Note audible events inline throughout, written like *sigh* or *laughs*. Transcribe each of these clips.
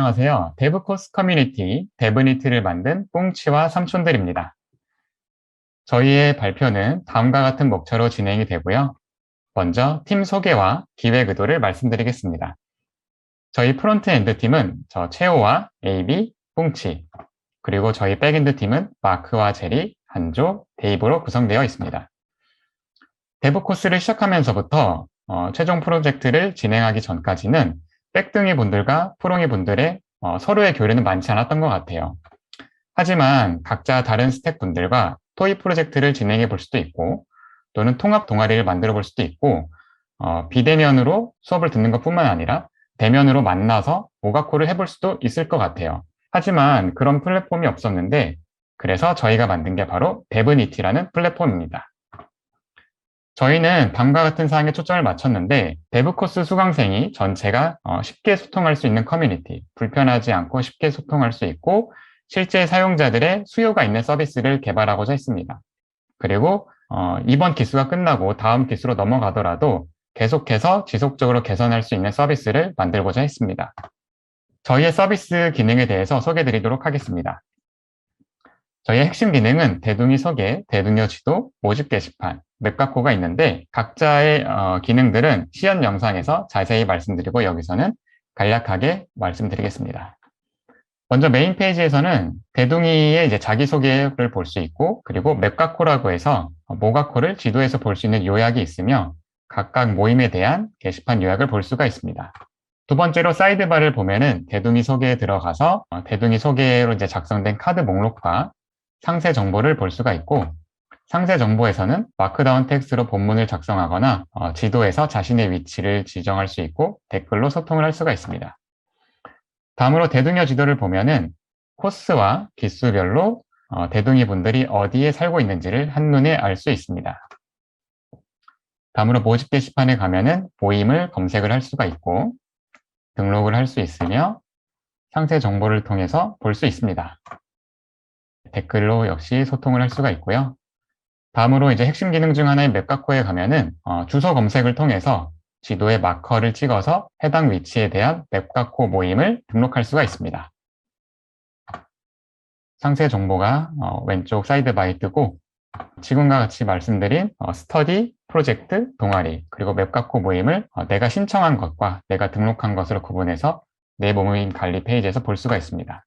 안녕하세요. 데브코스 커뮤니티 데브니티를 만든 뽕치와 삼촌들입니다. 저희의 발표는 다음과 같은 목차로 진행이 되고요. 먼저 팀 소개와 기획 의도를 말씀드리겠습니다. 저희 프론트엔드 팀은 저 채호와 AB, 뽕치, 그리고 저희 백엔드 팀은 마크와 제리, 한조, 데이브로 구성되어 있습니다. 데브 코스를 시작하면서부터 어, 최종 프로젝트를 진행하기 전까지는 백등이 분들과 프롱이 분들의 어, 서로의 교류는 많지 않았던 것 같아요. 하지만 각자 다른 스택 분들과 토이 프로젝트를 진행해 볼 수도 있고 또는 통합 동아리를 만들어 볼 수도 있고 어, 비대면으로 수업을 듣는 것 뿐만 아니라 대면으로 만나서 오가코를 해볼 수도 있을 것 같아요. 하지만 그런 플랫폼이 없었는데 그래서 저희가 만든 게 바로 데브니티라는 플랫폼입니다. 저희는 다음과 같은 사항에 초점을 맞췄는데 데브 코스 수강생이 전체가 어, 쉽게 소통할 수 있는 커뮤니티, 불편하지 않고 쉽게 소통할 수 있고 실제 사용자들의 수요가 있는 서비스를 개발하고자 했습니다. 그리고 어, 이번 기수가 끝나고 다음 기수로 넘어가더라도 계속해서 지속적으로 개선할 수 있는 서비스를 만들고자 했습니다. 저희의 서비스 기능에 대해서 소개해 드리도록 하겠습니다. 저희의 핵심 기능은 대둥이 소개, 대둥여 지도, 모집 게시판, 맵각호가 있는데 각자의 어, 기능들은 시연 영상에서 자세히 말씀드리고 여기서는 간략하게 말씀드리겠습니다. 먼저 메인 페이지에서는 대둥이의 이제 자기소개를 볼 수 있고 그리고 맵각호라고 해서 모각호를 지도에서 볼 수 있는 요약이 있으며 각각 모임에 대한 게시판 요약을 볼 수가 있습니다. 두 번째로 사이드바를 보면은 대둥이 소개에 들어가서 어, 대둥이 소개로 이제 작성된 카드 목록과 상세 정보를 볼 수가 있고 상세 정보에서는 마크다운 텍스트로 본문을 작성하거나 어, 지도에서 자신의 위치를 지정할 수 있고 댓글로 소통을 할 수가 있습니다. 다음으로 대둥여 지도를 보면은 코스와 기수별로 어, 대둥이 분들이 어디에 살고 있는지를 한눈에 알 수 있습니다. 다음으로 모집 게시판에 가면은 모임을 검색을 할 수가 있고 등록을 할 수 있으며 상세 정보를 통해서 볼 수 있습니다. 댓글로 역시 소통을 할 수가 있고요. 다음으로 이제 핵심 기능 중 하나인 맵각호에 가면은 어, 주소 검색을 통해서 지도에 마커를 찍어서 해당 위치에 대한 맵각호 모임을 등록할 수가 있습니다. 상세 정보가 어, 왼쪽 사이드바에 뜨고 지금과 같이 말씀드린 어, 스터디, 프로젝트, 동아리, 그리고 맵각호 모임을 어, 내가 신청한 것과 내가 등록한 것으로 구분해서 내 모임 관리 페이지에서 볼 수가 있습니다.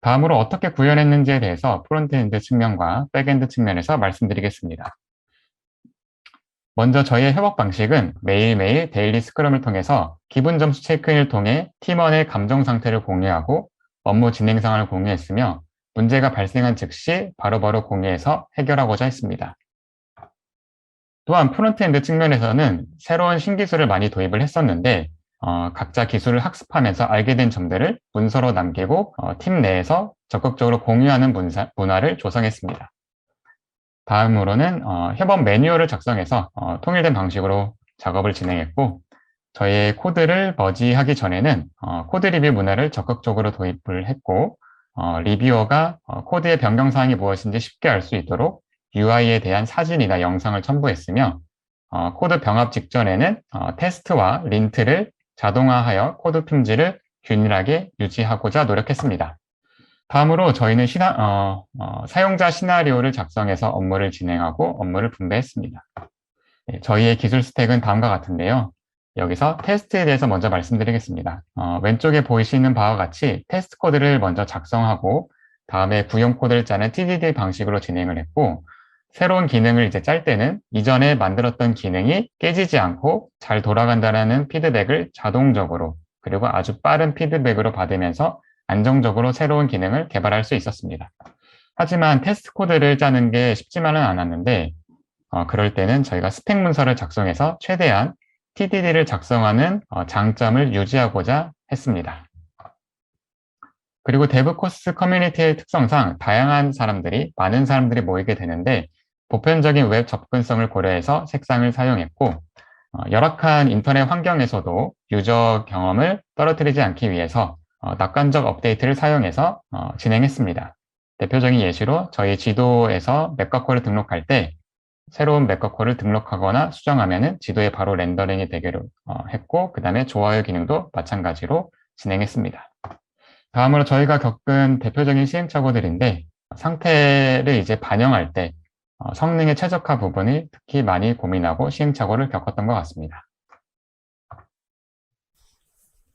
다음으로 어떻게 구현했는지에 대해서 프론트엔드 측면과 백엔드 측면에서 말씀드리겠습니다. 먼저 저희의 협업 방식은 매일매일 데일리 스크럼을 통해서 기분 점수 체크인을 통해 팀원의 감정 상태를 공유하고 업무 진행 상을 공유했으며 문제가 발생한 즉시 바로바로 바로 공유해서 해결하고자 했습니다. 또한 프론트엔드 측면에서는 새로운 신기술을 많이 도입을 했었는데 어, 각자 기술을 학습하면서 알게 된 점들을 문서로 남기고 어, 팀 내에서 적극적으로 공유하는 문사, 문화를 조성했습니다. 다음으로는 어, 협업 매뉴얼을 작성해서 어, 통일된 방식으로 작업을 진행했고 저희의 코드를 머지하기 전에는 어, 코드 리뷰 문화를 적극적으로 도입을 했고 어, 리뷰어가 코드의 변경사항이 무엇인지 쉽게 알 수 있도록 UI에 대한 사진이나 영상을 첨부했으며 코드 병합 직전에는 테스트와 린트를 자동화하여 코드 품질을 균일하게 유지하고자 노력했습니다. 다음으로 저희는 시나, 어, 어, 사용자 시나리오를 작성해서 업무를 진행하고 업무를 분배했습니다. 네, 저희의 기술 스택은 다음과 같은데요. 여기서 테스트에 대해서 먼저 말씀드리겠습니다. 어, 왼쪽에 보이시는 바와 같이 테스트 코드를 먼저 작성하고 다음에 구형 코드를 짜는 TDD 방식으로 진행을 했고 새로운 기능을 이제 짤 때는 이전에 만들었던 기능이 깨지지 않고 잘 돌아간다는 피드백을 자동적으로 그리고 아주 빠른 피드백으로 받으면서 안정적으로 새로운 기능을 개발할 수 있었습니다. 하지만 테스트 코드를 짜는 게 쉽지만은 않았는데 어, 그럴 때는 저희가 스펙 문서를 작성해서 최대한 TDD를 작성하는 어, 장점을 유지하고자 했습니다. 그리고 데브 코스 커뮤니티의 특성상 다양한 사람들이 많은 사람들이 모이게 되는데 보편적인 웹 접근성을 고려해서 색상을 사용했고 어, 열악한 인터넷 환경에서도 유저 경험을 떨어뜨리지 않기 위해서 어, 낙관적 업데이트를 사용해서 어, 진행했습니다. 대표적인 예시로 저희 지도에서 맵과코를 등록할 때 새로운 맵과코를 등록하거나 수정하면 지도에 바로 렌더링이 되기로 어, 했고 그 다음에 좋아요 기능도 마찬가지로 진행했습니다. 다음으로 저희가 겪은 대표적인 시행착오들인데 상태를 이제 반영할 때 어, 성능의 최적화 부분이 특히 많이 고민하고 시행착오를 겪었던 것 같습니다.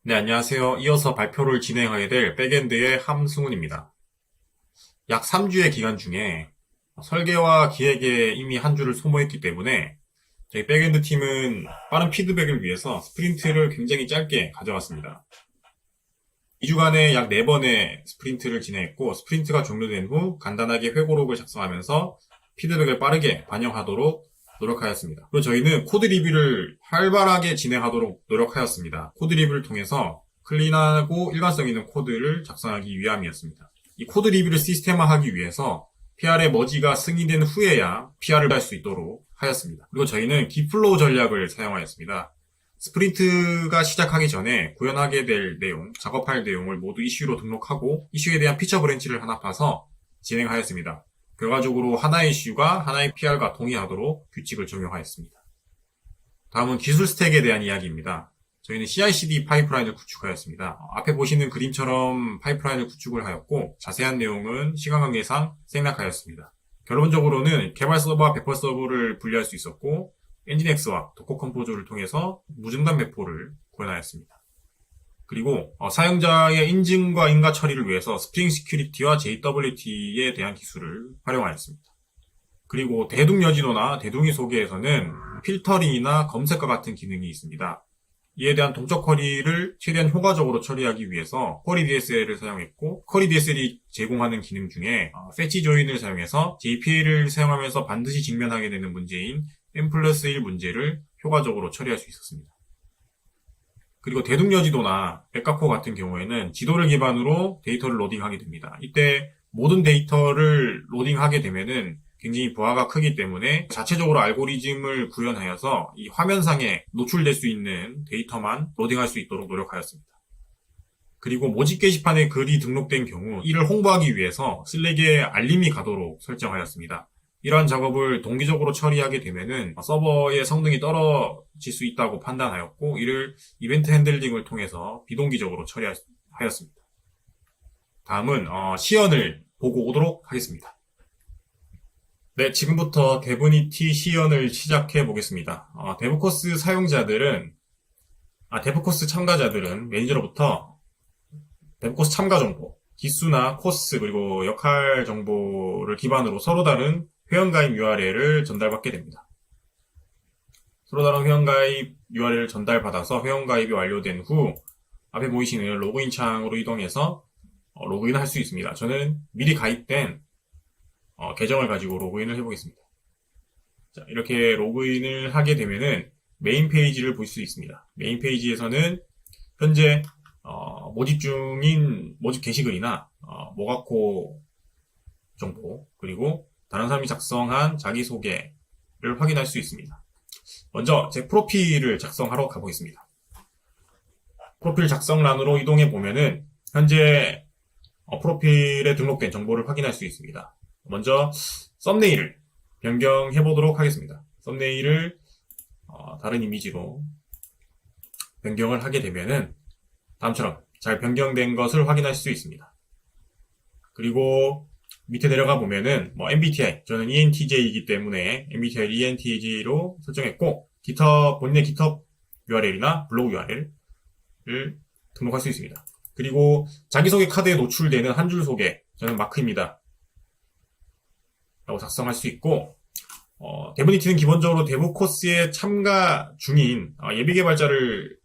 네, 안녕하세요. 이어서 발표를 진행하게 될 백엔드의 함승훈입니다. 약 3주의 기간 중에 설계와 기획에 이미 한 주를 소모했기 때문에 저희 백엔드 팀은 빠른 피드백을 위해서 스프린트를 굉장히 짧게 가져왔습니다. 2주간에 약 4번의 스프린트를 진행했고 스프린트가 종료된 후 간단하게 회고록을 작성하면서 피드백을 빠르게 반영하도록 노력하였습니다. 그리고 저희는 코드 리뷰를 활발하게 진행하도록 노력하였습니다. 코드 리뷰를 통해서 클린하고 일관성 있는 코드를 작성하기 위함이었습니다. 이 코드 리뷰를 시스템화하기 위해서 PR의 머지가 승인된 후에야 PR을 할 수 있도록 하였습니다. 그리고 저희는 기플로우 전략을 사용하였습니다. 스프린트가 시작하기 전에 구현하게 될 내용, 작업할 내용을 모두 이슈로 등록하고 이슈에 대한 피처 브랜치를 하나 파서 진행하였습니다. 결과적으로 하나의 이슈가 하나의 PR과 동의하도록 규칙을 적용하였습니다. 다음은 기술 스택에 대한 이야기입니다. 저희는 CI/CD 파이프라인을 구축하였습니다. 앞에 보시는 그림처럼 파이프라인을 구축을 하였고 자세한 내용은 시간 관계상 생략하였습니다. 결론적으로는 개발 서버와 배포 서버를 분리할 수 있었고 엔진엑스와 도커 컴포저를 통해서 무중단 배포를 구현하였습니다. 그리고 어, 사용자의 인증과 인가 처리를 위해서 스프링 시큐리티와 JWT에 대한 기술을 활용하였습니다. 그리고 대둥 여진호나 대둥이 소개에서는 필터링이나 검색과 같은 기능이 있습니다. 이에 대한 동적 쿼리를 최대한 효과적으로 처리하기 위해서 쿼리 DSL을 사용했고 쿼리 DSL이 제공하는 기능 중에 패치 조인을 사용해서 JPA를 사용하면서 반드시 직면하게 되는 문제인 M 플러스 1 문제를 효과적으로 처리할 수 있었습니다. 그리고 대둥여지도나 백과코 같은 경우에는 지도를 기반으로 데이터를 로딩하게 됩니다. 이때 모든 데이터를 로딩하게 되면은 굉장히 부하가 크기 때문에 자체적으로 알고리즘을 구현하여서 이 화면상에 노출될 수 있는 데이터만 로딩할 수 있도록 노력하였습니다. 그리고 모집 게시판에 글이 등록된 경우 이를 홍보하기 위해서 슬랙에 알림이 가도록 설정하였습니다. 이러한 작업을 동기적으로 처리하게 되면은 서버의 성능이 떨어질 수 있다고 판단하였고 이를 이벤트 핸들링을 통해서 비동기적으로 처리하였습니다. 다음은 어, 시연을 보고 오도록 하겠습니다. 네, 지금부터 데브니티 시연을 시작해 보겠습니다. 어, 데브코스 사용자들은 아, 데브코스 참가자들은 매니저로부터 데브코스 참가 정보, 기수나 코스 그리고 역할 정보를 기반으로 서로 다른 회원가입 URL을 전달받게 됩니다. 서로 다른 회원가입 URL을 전달받아서 회원가입이 완료된 후 앞에 보이시는 로그인 창으로 이동해서 어, 로그인을 할 수 있습니다. 저는 미리 가입된 어, 계정을 가지고 로그인을 해보겠습니다. 자, 이렇게 로그인을 하게 되면은 메인 페이지를 볼 수 있습니다. 메인 페이지에서는 현재 어, 모집 중인 모집 게시글이나 어, 모가코 정보 그리고 다른 사람이 작성한 자기소개를 확인할 수 있습니다. 먼저 제 프로필을 작성하러 가보겠습니다. 프로필 작성란으로 이동해 보면은 현재 어, 프로필에 등록된 정보를 확인할 수 있습니다. 먼저 썸네일을 변경해 보도록 하겠습니다. 썸네일을 어, 다른 이미지로 변경을 하게 되면은 다음처럼 잘 변경된 것을 확인할 수 있습니다. 그리고 밑에 내려가 보면은 뭐 MBTI 저는 ENTJ이기 때문에 MBTI ENTJ로 설정했고 GitHub 본인의 GitHub URL이나 블로그 URL을 등록할 수 있습니다. 그리고 자기소개 카드에 노출되는 한 줄 소개 저는 마크입니다. 라고 작성할 수 있고 어, 데브니티는 기본적으로 데브 코스에 참가 중인 어, 예비 개발자를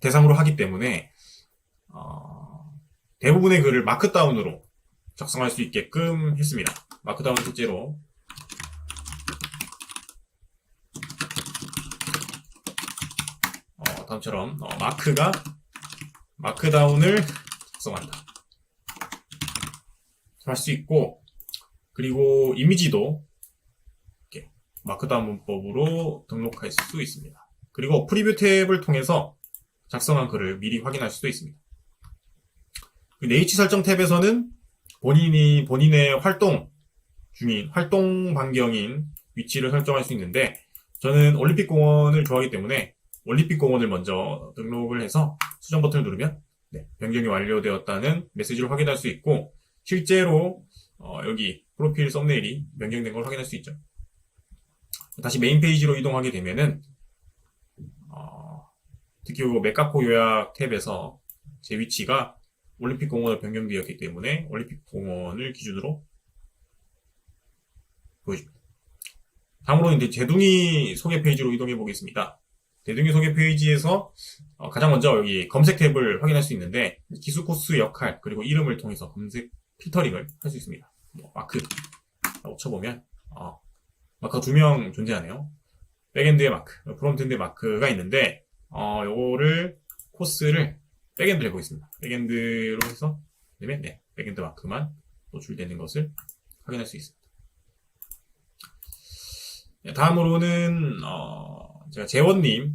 대상으로 하기 때문에 어, 대부분의 글을 마크다운으로 작성할 수 있게끔 했습니다. 마크다운 실제로 어, 다음처럼 어, 마크가 마크다운을 작성한다. 할 수 있고 그리고 이미지도 이렇게 마크다운 문법으로 등록할 수 있습니다. 그리고 프리뷰 탭을 통해서 작성한 글을 미리 확인할 수도 있습니다. 네이치 설정 탭에서는 본인이 본인의 활동 중인 활동 반경인 위치를 설정할 수 있는데 저는 올림픽 공원을 좋아하기 때문에 올림픽 공원을 먼저 등록을 해서 수정 버튼을 누르면 네, 변경이 완료되었다는 메시지를 확인할 수 있고 실제로 어, 여기 프로필 썸네일이 변경된 걸 확인할 수 있죠. 다시 메인 페이지로 이동하게 되면은 어, 특히 이 메카포 요약 탭에서 제 위치가 올림픽 공원으로 변경되었기 때문에 올림픽 공원을 기준으로 보여줍니다. 다음으로 이제 제둥이 소개 페이지로 이동해 보겠습니다. 제둥이 소개 페이지에서 어, 가장 먼저 여기 검색 탭을 확인할 수 있는데 기수 코스 역할 그리고 이름을 통해서 검색 필터링을 할 수 있습니다. 뭐, 마크 라고 쳐보면 어, 마크 두 명 존재하네요. 백엔드의 마크, 프론트엔드의 마크가 있는데 어, 요거를 코스를 백엔드로 해보겠습니다. 백엔드로 해서 그다음에 네, 백엔드 마크만 노출되는 것을 확인할 수 있습니다. 네, 다음으로는 어, 제가 재원님,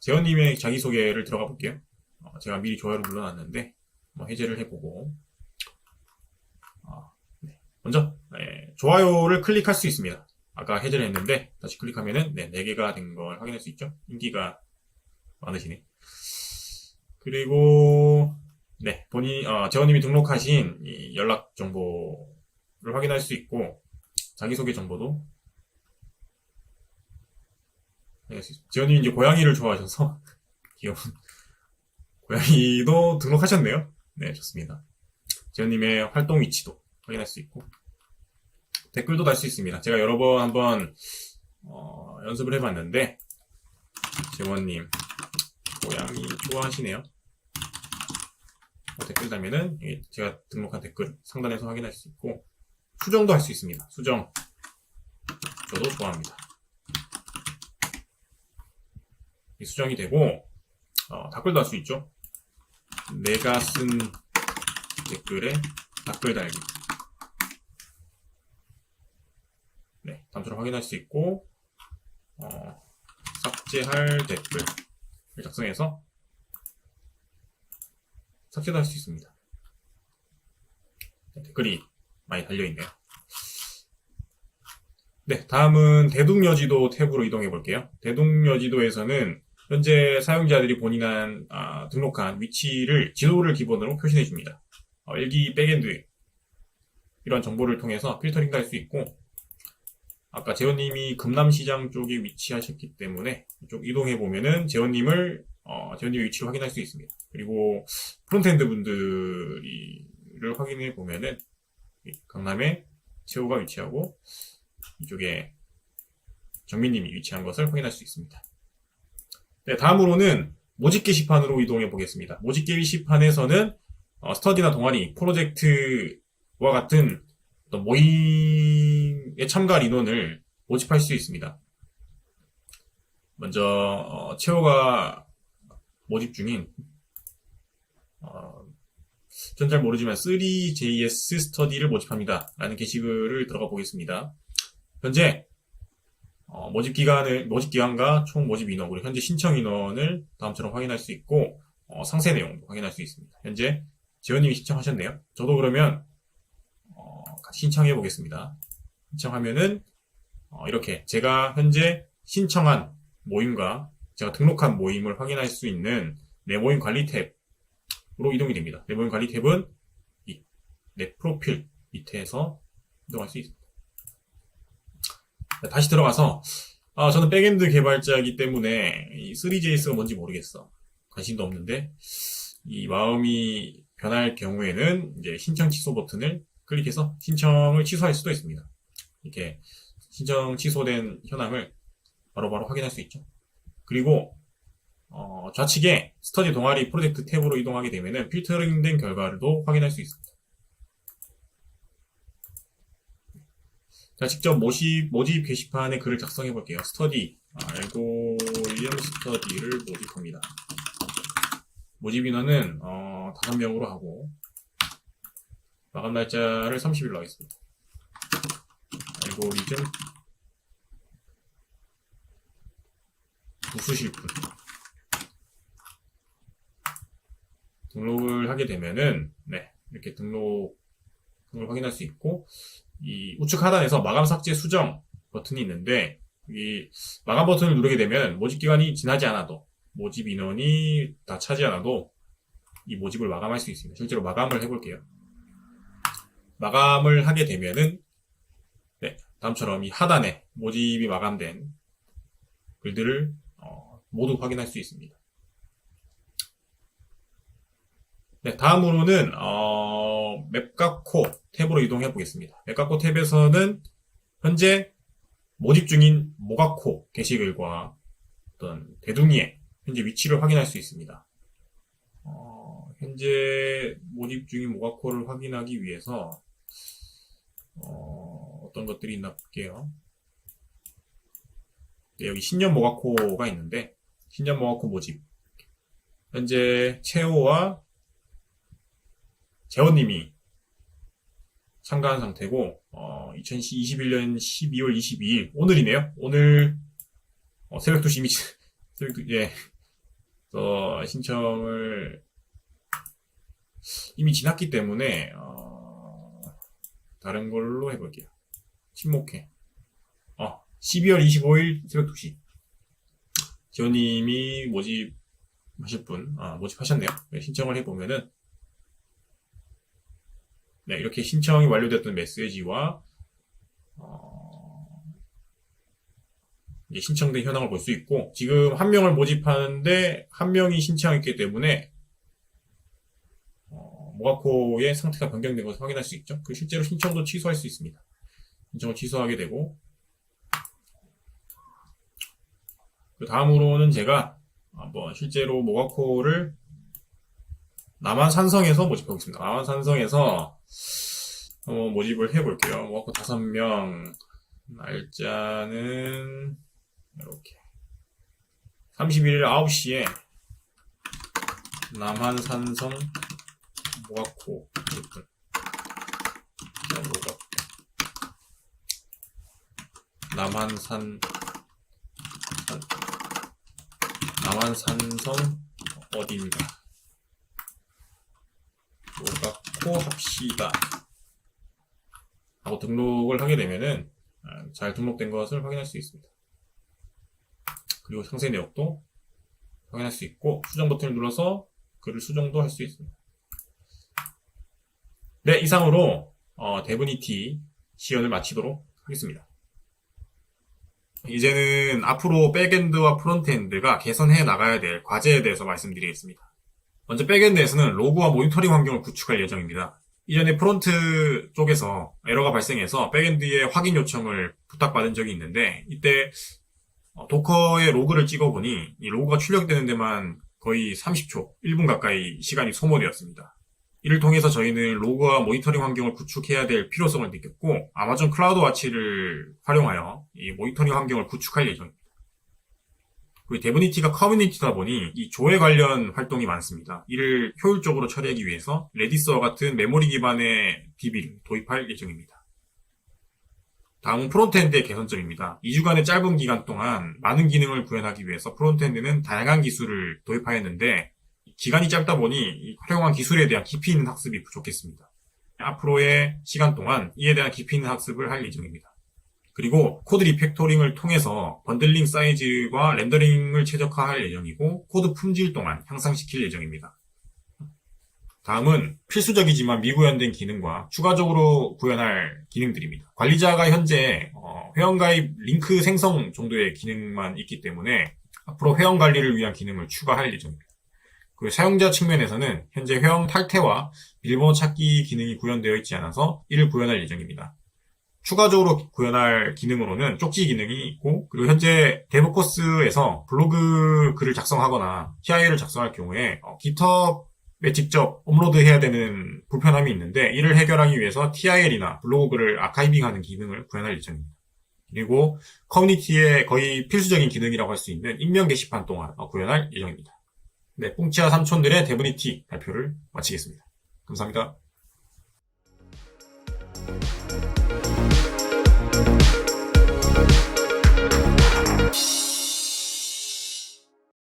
재원님의 자기소개를 들어가 볼게요. 어, 제가 미리 좋아요를 눌러놨는데 뭐 해제를 해보고 어, 네. 먼저 네, 좋아요를 클릭할 수 있습니다. 아까 해제를 했는데 다시 클릭하면은 네, 4개가 된 걸 확인할 수 있죠. 인기가 많으시네. 그리고 네 본인 어, 재원님이 등록하신 이 연락 정보를 확인할 수 있고 자기소개 정보도 있습니다. 재원님이 이제 고양이를 좋아하셔서 *laughs* 귀여운 고양이도 등록하셨네요. 네 좋습니다. 재원님의 활동 위치도 확인할 수 있고 댓글도 달 수 있습니다. 제가 여러 번 한번 어, 연습을 해봤는데 재원님 고양이 좋아하시네요. 어, 댓글 달면은 이게 제가 등록한 댓글 상단에서 확인할 수 있고 수정도 할 수 있습니다. 수정 저도 좋아합니다. 이 수정이 되고 어, 댓글도 할 수 있죠. 내가 쓴 댓글에 댓글 달기. 네, 단추를 확인할 수 있고 어, 삭제할 댓글을 작성해서 삭제도 할 수 있습니다. 네, 댓글이 많이 달려있네요. 네, 다음은 대동여지도 탭으로 이동해 볼게요. 대동여지도에서는 현재 사용자들이 본인한 아, 등록한 위치를 지도를 기본으로 표시해 줍니다. 어, 일기 백엔드 이런 정보를 통해서 필터링도 할 수 있고 아까 재원님이 금남시장 쪽에 위치하셨기 때문에 이쪽 이동해 보면은 재원님을 어, 재원님의 위치를 확인할 수 있습니다. 그리고 프론트엔드 분들을 확인해 보면은 이 강남에 최호가 위치하고 이쪽에 정민님이 위치한 것을 확인할 수 있습니다. 네, 다음으로는 모집 게시판으로 이동해 보겠습니다. 모집 게시판에서는 어, 스터디나 동아리, 프로젝트와 같은 어떤 모임에 참가할 인원을 모집할 수 있습니다. 먼저 어, 채호가 모집 중인 어, 전 잘 모르지만 3JS 스터디를 모집합니다. 라는 게시글을 들어가 보겠습니다. 현재 어, 모집 기간을 모집 기간과 총 모집 인원 그리고 현재 신청 인원을 다음처럼 확인할 수 있고 어, 상세 내용도 확인할 수 있습니다. 현재 재원님이 신청하셨네요. 저도 그러면 신청해 보겠습니다. 신청하면은 어, 이렇게 제가 현재 신청한 모임과 제가 등록한 모임을 확인할 수 있는 내 모임 관리 탭으로 이동이 됩니다. 내 모임 관리 탭은 이 내 프로필 밑에서 이동할 수 있습니다. 네, 다시 들어가서 아, 저는 백엔드 개발자이기 때문에 이 3JS가 뭔지 모르겠어. 관심도 없는데 이 마음이 변할 경우에는 이제 신청 취소 버튼을 클릭해서 신청을 취소할 수도 있습니다. 이렇게 신청 취소된 현황을 바로 바로 확인할 수 있죠. 그리고 어, 좌측에 스터디 동아리 프로젝트 탭으로 이동하게 되면은 필터링된 결과를도 확인할 수 있습니다. 자, 직접 모집, 모집 게시판에 글을 작성해 볼게요. 스터디, 알고리즘 스터디를 모집합니다. 모집 인원은, 어, 5명으로 하고, 마감 날짜를 30일로 하겠습니다. 알고리즘 부수실 분. 등록을 하게 되면은, 네, 이렇게 등록, 등록을 확인할 수 있고, 이 우측 하단에서 마감 삭제 수정 버튼이 있는데, 이 마감 버튼을 누르게 되면 모집 기간이 지나지 않아도, 모집 인원이 다 차지 않아도, 이 모집을 마감할 수 있습니다. 실제로 마감을 해볼게요. 마감을 하게 되면은 네, 다음처럼 이 하단에 모집이 마감된 글들을 어, 모두 확인할 수 있습니다. 네, 다음으로는 어, 맵가코 탭으로 이동해 보겠습니다. 맵가코 탭에서는 현재 모집 중인 모가코 게시글과 어떤 대둥이의 현재 위치를 확인할 수 있습니다. 어, 현재 모집 중인 모가코를 확인하기 위해서 어, 떤 것들이 있나 볼게요. 네, 여기 신년 모가코가 있는데 신년 모가코 모집 현재 채호와 재원님이 참가한 상태고 어, 2021년 12월 22일 오늘이네요. 오늘 어, 새벽 2시 이미 *laughs* 새벽 2, 예. 어, 신청을 이미 지났기 때문에 어, 다른 걸로 해볼게요. 침묵해. 어, 12월 25일 새벽 2시. 지원님이 모집하실 분, 아, 모집하셨네요. 네, 신청을 해보면은, 네, 이렇게 신청이 완료됐던 메시지와, 어, 이제 신청된 현황을 볼 수 있고, 지금 한 명을 모집하는데, 한 명이 신청했기 때문에, 어, 모가코의 상태가 변경된 것을 확인할 수 있죠. 그 실제로 신청도 취소할 수 있습니다. 신청을 취소하게 되고, 그 다음으로는 제가 한번 실제로 모가코를 남한산성에서 모집하고 있습니다. 남한산성에서 한번 모집을 해볼게요. 모가코 다섯 명 날짜는 이렇게 31일 9시에 남한산성 모가코 오픈 모가코 남한산 산, 남한산성 어디입니다. 모가코 합시다. 하고 등록을 하게 되면은 아, 잘 등록된 것을 확인할 수 있습니다. 그리고 상세 내역도 확인할 수 있고 수정 버튼을 눌러서 글을 수정도 할 수 있습니다. 네, 이상으로 어, 데브니티 시연을 마치도록 하겠습니다. 이제는 앞으로 백엔드와 프론트엔드가 개선해 나가야 될 과제에 대해서 말씀드리겠습니다. 먼저 백엔드에서는 로그와 모니터링 환경을 구축할 예정입니다. 이전에 프론트 쪽에서 에러가 발생해서 백엔드에 확인 요청을 부탁받은 적이 있는데 이때 어, 도커의 로그를 찍어보니 이 로그가 출력되는 데만 거의 30초, 1분 가까이 시간이 소모되었습니다. 이를 통해서 저희는 로그와 모니터링 환경을 구축해야 될 필요성을 느꼈고 아마존 클라우드 와치를 활용하여 이 모니터링 환경을 구축할 예정입니다. 그리고 데브니티가 커뮤니티다 보니 이 조회 관련 활동이 많습니다. 이를 효율적으로 처리하기 위해서 레디스와 같은 메모리 기반의 DB를 도입할 예정입니다. 다음은 프론트엔드의 개선점입니다. 2주간의 짧은 기간 동안 많은 기능을 구현하기 위해서 프론트엔드는 다양한 기술을 도입하였는데 기간이 짧다 보니 이 활용한 기술에 대한 깊이 있는 학습이 부족했습니다. 앞으로의 시간 동안 이에 대한 깊이 있는 학습을 할 예정입니다. 그리고 코드 리팩토링을 통해서 번들링 사이즈와 렌더링을 최적화할 예정이고 코드 품질 또한 향상시킬 예정입니다. 다음은 필수적이지만 미구현된 기능과 추가적으로 구현할 기능들입니다. 관리자가 현재 어, 회원가입 링크 생성 정도의 기능만 있기 때문에 앞으로 회원 관리를 위한 기능을 추가할 예정입니다. 그 사용자 측면에서는 현재 회원 탈퇴와 비밀번호 찾기 기능이 구현되어 있지 않아서 이를 구현할 예정입니다. 추가적으로 구현할 기능으로는 쪽지 기능이 있고 그리고 현재 데브 코스에서 블로그 글을 작성하거나 TI를 작성할 경우에 어, GitHub에 직접 업로드해야 되는 불편함이 있는데 이를 해결하기 위해서 TIL이나 블로그 글을 아카이빙하는 기능을 구현할 예정입니다. 그리고 커뮤니티의 거의 필수적인 기능이라고 할 수 있는 익명 게시판 동안 어, 구현할 예정입니다. 네, 뽕치아 삼촌들의 데브니티 발표를 마치겠습니다. 감사합니다.